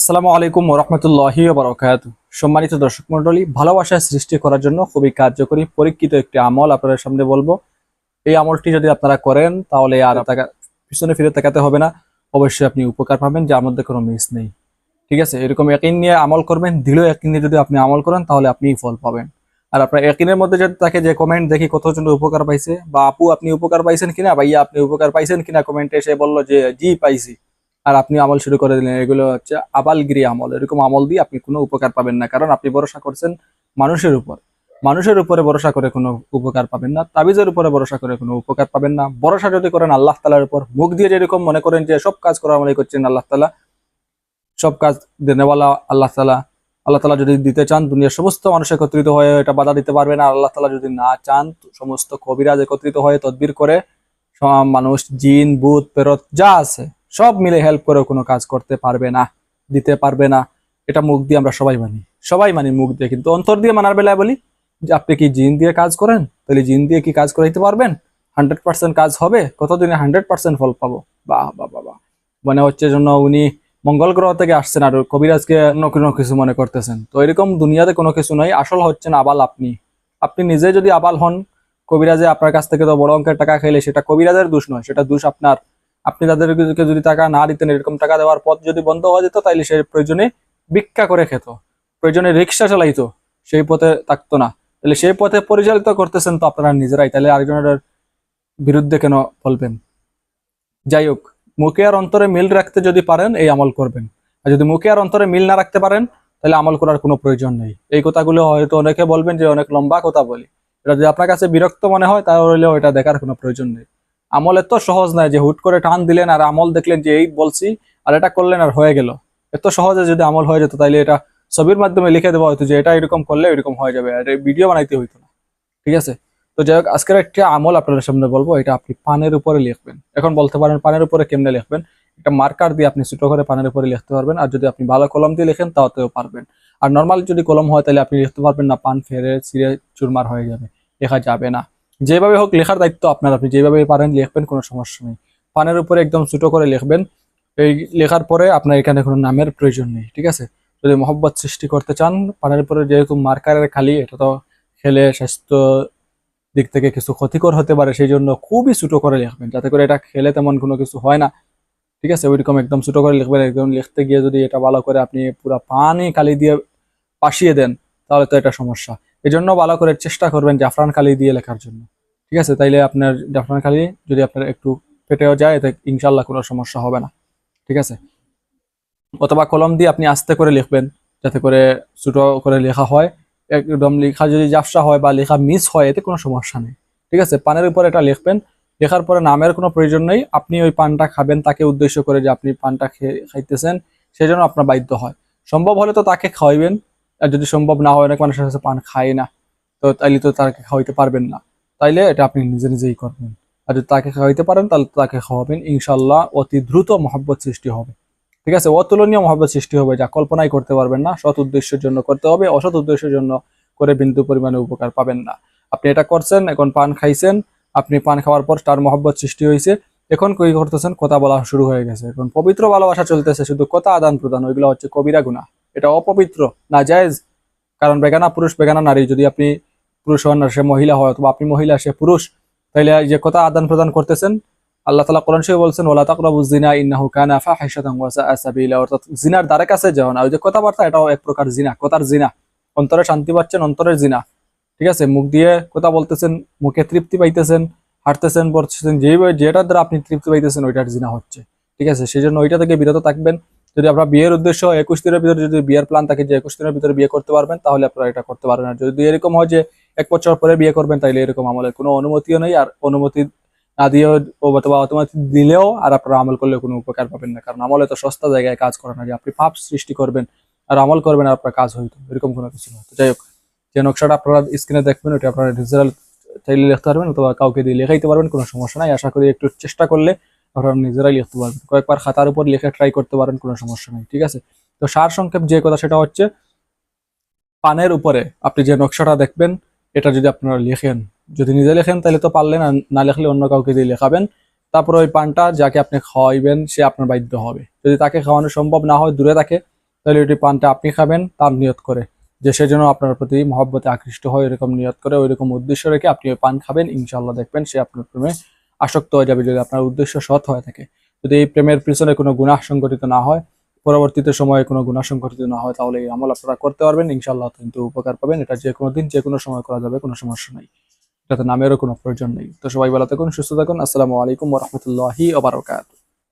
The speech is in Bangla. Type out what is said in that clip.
আসসালামু আলাইকুম রহমতুল্লাহি বরকাত সম্মানিত দর্শক মন্ডলী ভালোবাসা সৃষ্টি করার জন্য খুবই কার্যকরী, পরীক্ষিত একটি আমল আপনাদের সামনে বলব। এই আমলটি যদি আপনারা করেন, তাহলে আর পিছনে ফিরে তাকাতে হবে না। অবশ্যই আপনি উপকার পাবেন, যার মধ্যে কোনো মিস নেই। ঠিক আছে, এরকম একদিন নিয়ে আমল করবেন, দৃঢ় একদিন নিয়ে যদি আপনি আমল করেন, তাহলে আপনি ফল পাবেন। আর আপনার একদিনের মধ্যে যদি তাকে যে কমেন্ট দেখি কতজন উপকার পাইছে, বা আপু আপনি উপকার পাইছেন কিনা, ভাইয়া আপনি উপকার পাইছেন কিনা কমেন্টে এসে বলল যে, জি, পাইছি। আর আপনি আমল শুরু করে দিলেন, এগুলো হচ্ছে আবালগিরি আমল। এরকম আমল দিয়ে আপনি কোনো উপকার পাবেন না, কারণ আপনি ভরসা করছেন মানুষের উপর। মানুষের উপরে ভরসা করে কোনো উপকার পাবেন না, তাবিজের উপরে ভরসা করে কোনো উপকার পাবেন না। ভরসা যদি করেন আল্লাহ তালার উপর, মুখ দিয়ে যেরকম মনে করেন যে সব কাজ করা মনে করছেন আল্লাহ তালা সব কাজ দেনেওয়ালা আল্লাহ তালা আল্লাহ তালা যদি দিতে চান, দুনিয়ার সমস্ত মানুষ একত্রিত হয়ে এটা বাধা দিতে পারবে না। আল্লাহ তালা যদি না চান, সমস্ত কবিরাজ একত্রিত হয়ে তদবির করে মানুষ, জিন, ভূত, পেরত, যা আছে সব মিলে হেল্প করে কোনো কাজ করতে পারবে না, দিতে পারবে না। এটা মুখ দিয়ে আমরা সবাই মানি সবাই মানি মুখ দিয়ে। কিন্তু অন্তর দিয়ে মানার বেলায় বলি যে, আপনি কি জিন দিয়ে কাজ করেন? তাহলে জিন দিয়ে কি কাজ করাইতে পারবেন? হান্ড্রেড পার্সেন্ট কাজ হবে, কতদিনে হান্ড্রেড পার্সেন্ট ফল পাবো? বাহ বাহ বাহ মানে হচ্ছে জন্য উনি মঙ্গল গ্রহ থেকে আসছেন আর কবিরাজকে অন্য কোনো কিছু মনে করতেছেন। তো এরকম দুনিয়াতে কোনো কিছু নয়, আসল হচ্ছেন আবাল আপনি। আপনি নিজে যদি আবাল হন, কবিরাজে আপনার কাছ থেকে তো বড় অঙ্কের টাকা খেলে সেটা কবিরাজের দোষ নয়, সেটা দোষ আপনার। আপনি তাদেরকে যদি টাকা না দিতেন, এরকম টাকা দেওয়ার পথ যদি বন্ধ হয়ে যেত, তাইলে সে প্রয়োজনে ভিক্ষা করে খেত। প্রয়োজনে রিক্সা চালাইতো, সেই পথে থাকতো না। তাহলে সেই পথে পরিচালিত করতেছেন তো আপনারা নিজেরাই তাহলে আরেকজনের বিরুদ্ধে কেন বলবেন? যাই হোক, মুখে আর অন্তরে মিল রাখতে যদি পারেন, এই আমল করবেন। আর যদি মুখে আর অন্তরে মিল না রাখতে পারেন তাহলে আমল করার কোনো প্রয়োজন নেই। এই কথাগুলো হয়তো অনেকে বলবেন যে, অনেক লম্বা কথা বলি। এটা যদি আপনার কাছে বিরক্ত মনে হয় তাহলে এটা দেখার কোনো প্রয়োজন নেই। আমল এত সহজ নয় যে হুট করে টান দিলেন আর আমল দেখলেন যে এই বলছি আর এটা করলেন আর হয়ে গেল। এত সহজে যদি আমল হয়ে যেত তাইলে এটা ছবির মাধ্যমে লিখে দেওয়া হতো যে এটা এরকম করলে এরকম হয়ে যাবে আর ভিডিও বানাইতে হইতো না। ঠিক আছে? তো যাই হোক, আজকের একটা আমল আপনাদের সামনে বলব, এটা আপনি পানের উপরে লিখবেন। এখন বলতে পারেন পানের উপরে কেমনে লিখবেন? একটা মার্কার দিয়ে আপনি ছোট করে পানের উপরে লিখতে পারবেন আর যদি আপনি ভালো কলম দিয়ে লেখেন তাতেও পারবেন। আর নর্মাল যদি কলম হয় তাহলে আপনি লিখতে পারবেন না, পান ফেরে ছিঁড়ে চুরমার হয়ে যাবে, লেখা যাবে না। যেভাবে হোক লেখার দায়িত্ব আপনার, আপনি যেভাবে পারেন লিখবেন, কোনো সমস্যা নেই। পানের উপরে একদম ছোট করে লিখবেন, এই লেখার পরে আপনার এখানে কোনো নামের প্রয়োজন নেই, ঠিক আছে? যদি মহব্বত সৃষ্টি করতে চান, পানের উপরে যেহেতু মার্কারের খালি, এটা তো খেলে স্বাস্থ্য দিক থেকে কিছু ক্ষতিকর হতে পারে, সেই জন্য খুবই ছোট করে লিখবেন। যাতে করে এটা খেলে তেমন কোনো কিছু হয় না, ঠিক আছে? ওইরকম একদম ছোট করে লিখবেন, একদম লিখতে গিয়ে যদি এটা ভালো করে আপনি পুরো পানি খালি দিয়ে পাশিয়ে দেন, তাহলে তো এটা সমস্যা। এই জন্য ভালো করে চেষ্টা করবেন জাফরান কালি দিয়ে লেখার জন্য। ঠিক আছে? তাইলে আপনার জাফরান কালি যদি আপনার একটু ফেটেও যায় এতে ইনশাল্লাহ কোনো সমস্যা হবে না। ঠিক আছে? অথবা কলম দিয়ে আপনি আস্তে করে লিখবেন, যাতে করে ছোট করে লেখা হয়। একদম লেখা যদি জাফসা হয় বা লেখা মিস হয়, এতে কোনো সমস্যা নেই। ঠিক আছে? পানের উপর এটা লিখবেন। লেখার পরে নামের কোনো প্রয়োজন নেই। আপনি ওই পানটা খাবেন, তাকে উদ্দেশ্য করে যে আপনি পানটা খেয়ে খাইতেছেন সেই জন্য আপনার বাধ্য হয়। সম্ভব হলে তো তাকে খাওয়াইবেন। আর যদি সম্ভব না হয়, অনেক মানুষের কাছে পান খায় না। তো তাইলে তো তাকে খাওয়াইতে পারবেন না। তাইলে এটা আপনি নিজে নিজেই করবেন। আর যদি তাকে খাওয়াইতে পারেন, তাহলে তাকে খাওয়াবেন। ইনশাল্লাহ অতি দ্রুত মহব্বত সৃষ্টি হবে। ঠিক আছে? অতুলনীয় মহব্বত সৃষ্টি হবে। যা কল্পনাই করতে পারবেন না। সৎ উদ্দেশ্যের জন্য করতে হবে। অসৎ উদ্দেশ্যের জন্য করে বিন্দু পরিমাণে উপকার পাবেন না। আপনি এটা করছেন, এখন পান খাইছেন। আপনি পান খাওয়ার পর তার মহব্বত সৃষ্টি হয়েছে এখন কই করতেছেন? কথা বলা শুরু হয়ে গেছে। এখন পবিত্র ভালোবাসা চলতেছে। শুধু কথা আদান প্রদান ওইগুলো হচ্ছে কবিরা গুণা এটা অপবিত্র না জায়েজ কারণ বেগানা পুরুষ, বেগানা নারী। যদি আপনি পুরুষ হন, সে মহিলা হয়, অথবা আপনি মহিলা, সে পুরুষ, তাইলে যে কথা আদান প্রদান করতেছেন, আল্লাহ তালা কোরআন শরীফ বলছেন ওলা তাকরাবু জিনা ইন্নাহু কানা ফাহিশাতান ওয়া সাবিলা। অর্থাৎ জিনার দ্বারে কাছে যাও না। ওই যে কথাবার্তা, এটাও এক প্রকার জিনা, কথার জিনা। অন্তরে শান্তি পাচ্ছেন, অন্তরের জিনা। ঠিক আছে? মুখ দিয়ে কথা বলতেছেন, মুখে তৃপ্তি পাইতেছেন, হাঁটতেছেন, পড়তেছেন যেভাবে যেটার দ্বারা আপনি তৃপ্তি পাইতেছেন, ওইটার জিনা হচ্ছে। ঠিক আছে? সেই জন্য ওইটা থেকে বিরত থাকবেন। যদি আপনার বিয়ের উদ্দেশ্য একুশ দিনের ভিতরে যদি বিয়ের প্ল্যান থাকে যে একুশ দিনের ভিতরে বিয়ে করতে পারবেন, তাহলে আপনারা এটা করতে পারবেন। আর যদি এরকম হয় যে এক বছর পরে বিয়ে করবেন তাহলে এরকম আমলের কোনো অনুমতিও নেই। আর অনুমতি না দিয়েও অথবা অনুমতি দিলেও আর আপনারা আমল করলে কোনো উপকার পাবেন না। কারণ আমলে তো সস্তা জায়গায় কাজ করে না যে আপনি পাপ সৃষ্টি করবেন আর আমল করবেন আর আপনার কাজ হইতো এরকম কোনো কিছু না। তো যাই হোক, যে নকশাটা আপনারা স্ক্রিনে দেখবেন, ওটা আপনারা ডিজিটাল চাইলে লিখতে পারবেন অথবা কাউকে দিয়ে লেখাইতে পারবেন, কোনো সমস্যা নাই। আশা করি একটু চেষ্টা করলে আপনারা নিজেরাই লিখতে পারবেন। কয়েকবার খাতার উপর লিখে ট্রাই করতে পারেন, কোনো সমস্যা নেই, ঠিক আছে? তো সার সংক্ষেপ যে কথা, সেটা হচ্ছে পানের উপরে আপনি যে নকশাটা দেখবেন, এটা যদি আপনারা লেখেন, যদি নিজে লেখেন তাহলে তো পারলেন না লেখলে অন্য কাউকে দিয়ে লেখাবেন। তারপর ওই পানটা যাকে আপনি খাওয়াইবেন, সে আপনার বাধ্য হবে। যদি তাকে খাওয়ানো সম্ভব না হয়, দূরে থাকে, তাহলে ওইটি পানটা আপনি খাবেন, তার নিয়ত করে। যে সেজন্য আপনার প্রতি মহব্বতে আকৃষ্ট হয় এরকম নিয়ত করে, ওইরকম উদ্দেশ্য রেখে আপনি ওই পান খাবেন ইনশাল্লাহ দেখবেন সে আপনার প্রেমে আসক্ত হয়ে যাবে যদি আপনার উদ্দেশ্য সৎ হয়ে থাকে। যদি এই প্রেমের পিছনে কোনো গুণা সংগঠিত না হয়, পরবর্তীতে সময়ে কোনো গুণা সংগঠিত না হয়, তাহলে এই আমল আপনারা করতে পারবেন। ইনশাল্লাহ কিন্তু উপকার পাবেন। এটা যে কোনো দিন, যে কোনো সময় করা যাবে, কোনো সমস্যা নেই। এটাতে নামেরও কোনো প্রয়োজন নেই। তো সবাই ভালো থাকুন, সুস্থ থাকুন। আসসালামু আলাইকুম রহমতুল্লাহি ওবরাকাতুহ